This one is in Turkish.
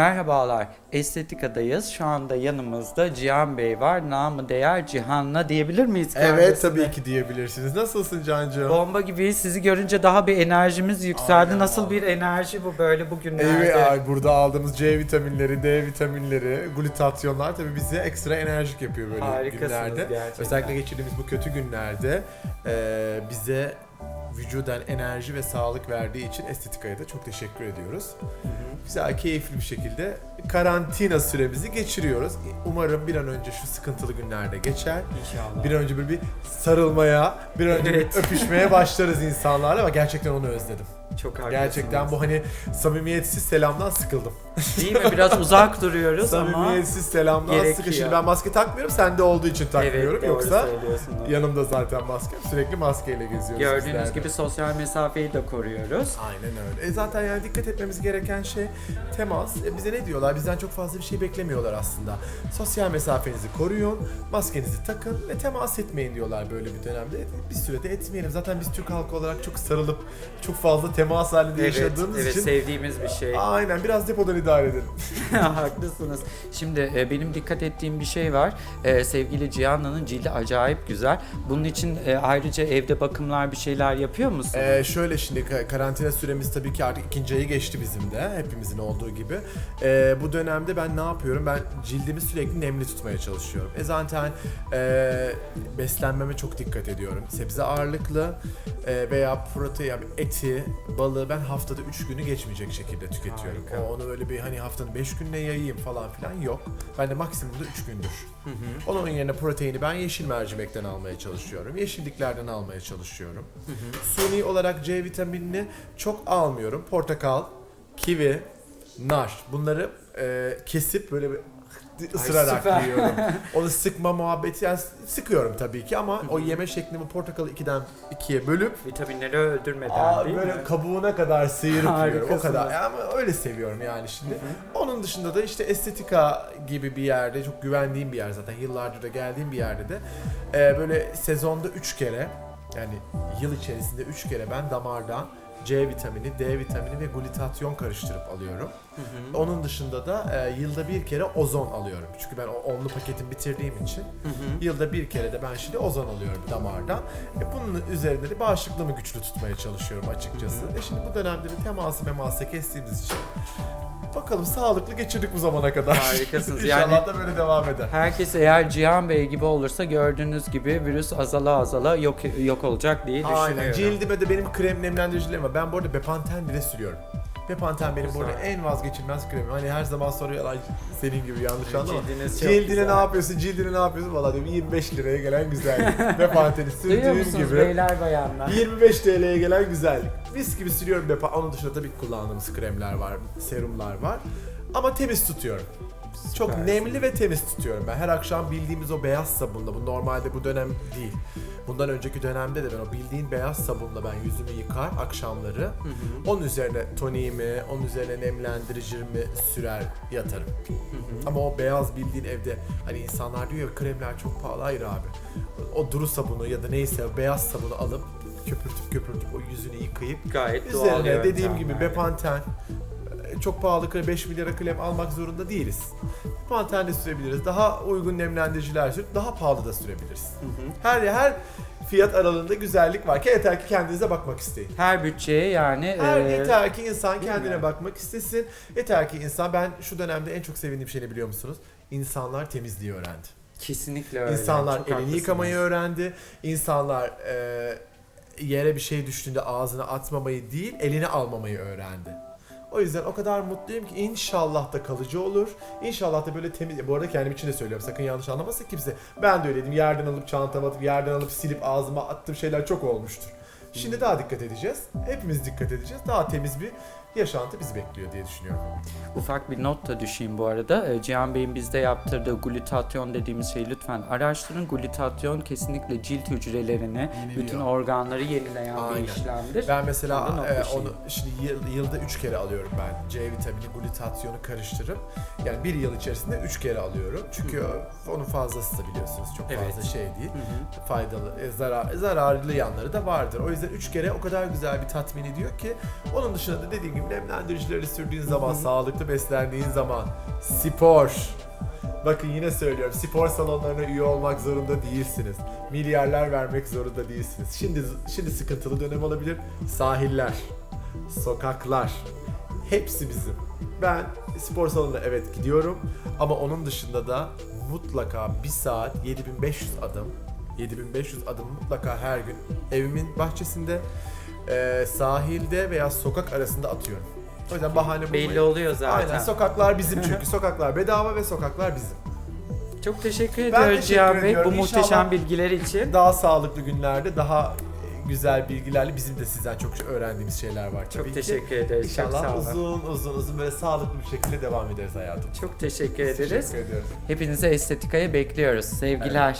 Merhabalar, Estetika'dayız. Şu anda yanımızda Cihan Bey var. Namı değer Cihan'la diyebilir miyiz Evet kendisine? tabii ki diyebilirsiniz. Nasılsın Cancığım? Bomba gibi sizi görünce daha bir enerjimiz yükseldi. Aynen Nasıl vallahi. bir enerji bu böyle bugünlerde? Evet, ay, burada aldığımız C vitaminleri, D vitaminleri, glutatyonlar tabii bize ekstra enerjik yapıyor böyle Harikasınız günlerde. gerçekten. Özellikle geçirdiğimiz bu kötü günlerde e, bize vücudan enerji ve sağlık verdiği için Estetika'ya da çok teşekkür ediyoruz. Güzel, keyifli bir şekilde karantina süremizi geçiriyoruz. Umarım bir an önce şu sıkıntılı günlerde geçer. İnşallah. Bir an önce böyle bir sarılmaya, bir an önce bir öpüşmeye başlarız insanlarla ama gerçekten onu özledim. Çok haklısınız. Gerçekten bu hani samimiyetsiz selamdan sıkıldım. Değil mi? Biraz uzak duruyoruz ama Samimiyetsiz selamdan gerekiyor. Şimdi ben maske takmıyorum, sende olduğu için takmıyorum. doğru Yoksa yanımda zaten maske. Sürekli maskeyle geziyoruz Gördüğünüz bizler de. gibi sosyal mesafeyi de koruyoruz. Aynen öyle. E zaten yani dikkat etmemiz gereken şey temas. E bize ne diyorlar? Bizden çok fazla bir şey beklemiyorlar aslında. Sosyal mesafenizi koruyun, maskenizi takın ve temas etmeyin diyorlar böyle bir dönemde. E, Bir sürede etmeyelim. Zaten biz Türk halkı olarak çok sarılıp çok fazla temas halinde Evet, yaşadığımız evet için sevdiğimiz bir şey. Aynen biraz depodan idare edelim. Haklısınız. Şimdi e, benim dikkat ettiğim bir şey var. E, sevgili Cihan'ın cildi acayip güzel. Bunun için e, ayrıca evde bakımlar bir şeyler yapıyor musun? Ee, şöyle şimdi ka- karantina süremiz tabii ki artık ikinci ayı geçti bizim de hepimizin olduğu gibi. Ee, bu dönemde ben ne yapıyorum? Ben cildimi sürekli nemli tutmaya çalışıyorum. E zaten e, beslenmeme çok dikkat ediyorum. Sebze ağırlıklı e, veya protein, yani eti, balığı ben haftada 3 günü geçmeyecek şekilde tüketiyorum. Harika. O, onu öyle bir hani haftanın 5 gününe yayayım falan filan yok. Ben de maksimumda 3 gündür. Hı hı. Onun yerine proteini ben yeşil mercimekten almaya çalışıyorum. Yeşilliklerden almaya çalışıyorum. Suni olarak C vitaminini çok almıyorum. Portakal, kivi, nar bunları e, kesip böyle bir ısırarak yiyorum. Onu sıkma muhabbeti yani sıkıyorum tabii ki ama o yeme şeklimi portakalı ikiden ikiye bölüp Vitaminleri öldürmeden Aa, değil böyle mi? kabuğuna kadar sıyırıp yiyorum. O Harikasınız. kadar. Ama öyle seviyorum yani şimdi. Onun dışında da işte estetika gibi bir yerde çok güvendiğim bir yer zaten. Yıllardır da geldiğim bir yerde de e, böyle sezonda 3 kere yani yıl içerisinde 3 kere ben damardan C vitamini, D vitamini ve glutatyon karıştırıp alıyorum. Onun dışında da e, yılda bir kere ozon alıyorum. Çünkü ben o onlu paketimi bitirdiğim için Hı hı. Yılda bir kere de ben şimdi ozon alıyorum damardan. E bunun üzerinde de bağışıklığımı güçlü tutmaya çalışıyorum açıkçası. E şimdi bu dönemde de teması meması kestiğimiz için bakalım sağlıklı geçirdik bu zamana kadar. Harikasınız. İnşallah Yani- da böyle devam eder. Herkes eğer Cihan Bey gibi olursa gördüğünüz gibi virüs azala azala yok yok olacak diye düşünüyorum. Aynen. Cildime de benim krem nemlendiricilerim var. Ben bu arada Bepanten bile sürüyorum. Bepanten benim bu arada Güzel. en vazgeçilmez kremim. Hani her zaman soruyorlar senin gibi yanlış anlama. Cildiniz çok Cildine güzel. ne yapıyorsun, cildine ne yapıyorsun? Valla diyorum 25 liraya gelen güzellik. Bepanteni Duyuyor sürdüğüm musunuz gibi. beyler bayanlar? 25 TL'ye gelen güzellik. Mis gibi sürüyorum depa. Onun dışında tabii ki kullandığımız kremler var, serumlar var. Ama temiz tutuyorum. Çok Süpersin. nemli ve temiz tutuyorum ben. Her akşam bildiğimiz o beyaz sabunla, bu normalde bu dönem değil. Bundan önceki dönemde de ben o bildiğin beyaz sabunla ben yüzümü yıkar akşamları. Hı hı. Onun üzerine toniğimi, onun üzerine nemlendiricimi sürer yatarım. Hı hı. Ama o beyaz bildiğin evde hani insanlar diyor ya kremler çok pahalı. Hayır abi. O duru sabunu ya da neyse o beyaz sabunu alıp köpürtüp köpürtüp o yüzünü yıkayıp Gayet doğal üzerine dediğim gibi. Bepanten çok pahalı krem 5 milyara krem almak zorunda değiliz. Bepanten de sürebiliriz. Daha uygun nemlendiriciler sürüp daha pahalı da sürebiliriz. Hı hı. Her her fiyat aralığında güzellik var ki yeter ki kendinize bakmak isteyin. Her bütçeye yani Her e, yeter ki insan kendine mi? bakmak istesin. Yeter ki insan ben şu dönemde en çok sevindiğim şey ne biliyor musunuz? İnsanlar temizliği öğrendi. kesinlikle öyle. İnsanlar Çok elini haklısınız. yıkamayı öğrendi. İnsanlar e, yere bir şey düştüğünde ağzına atmamayı değil, elini almamayı öğrendi. O yüzden o kadar mutluyum ki inşallah da kalıcı olur. İnşallah da böyle temiz... Bu arada kendim için de söylüyorum. Sakın yanlış anlamasın kimse. Ben de öyleydim. Yerden alıp çantama atıp, yerden alıp silip ağzıma attığım şeyler çok olmuştur. Şimdi daha dikkat edeceğiz. Hepimiz dikkat edeceğiz. Daha temiz bir yaşantı bizi bekliyor diye düşünüyorum. Ufak bir not da düşeyim bu arada. Ee, Cihan Bey'in bizde yaptırdığı glutatyon dediğimiz şeyi lütfen araştırın. Glutatyon kesinlikle cilt hücrelerini, Yeniliyor. bütün organları yenileyen Aynen. bir işlemdir. Ben mesela e, onu şimdi yıl- yılda 3 kere alıyorum ben. C vitamini glutasyonu karıştırıp yani bir yıl içerisinde 3 kere alıyorum. Çünkü onun fazlası da biliyorsunuz çok Evet. fazla şey değil. Hı hı. Faydalı, e, zarar, zararlı yanları da vardır. O yüzden zaten 3 kere o kadar güzel bir tatmin ediyor ki. Onun dışında da dediğim gibi nemlendiricileri sürdüğün zaman, sağlıklı beslendiğin zaman, spor. Bakın yine söylüyorum spor salonlarına üye olmak zorunda değilsiniz. Milyarlar vermek zorunda değilsiniz. Şimdi şimdi sıkıntılı dönem olabilir. Sahiller, sokaklar hepsi bizim. Ben spor salonuna evet gidiyorum ama onun dışında da mutlaka bir saat 7500 adım 7500 adım mutlaka her gün evimin bahçesinde e, sahilde veya sokak arasında atıyorum. O yüzden bahane bulmayın. Belli oluyor zaten. Aynen sokaklar bizim çünkü sokaklar bedava ve sokaklar bizim. Çok teşekkür ediyoruz teşekkür Cihan Bey bu ediyorum. muhteşem İnşallah- bilgiler için. Daha sağlıklı günlerde daha güzel bilgilerle bizim de sizden çok öğrendiğimiz şeyler var tabii Çok ki. teşekkür ederiz. Çok İnşallah sağ olun. uzun uzun uzun böyle sağlıklı bir şekilde devam ederiz hayatım. Çok teşekkür ederiz. Teşekkür ediyorum. Hepinize estetikaya bekliyoruz. Sevgiler.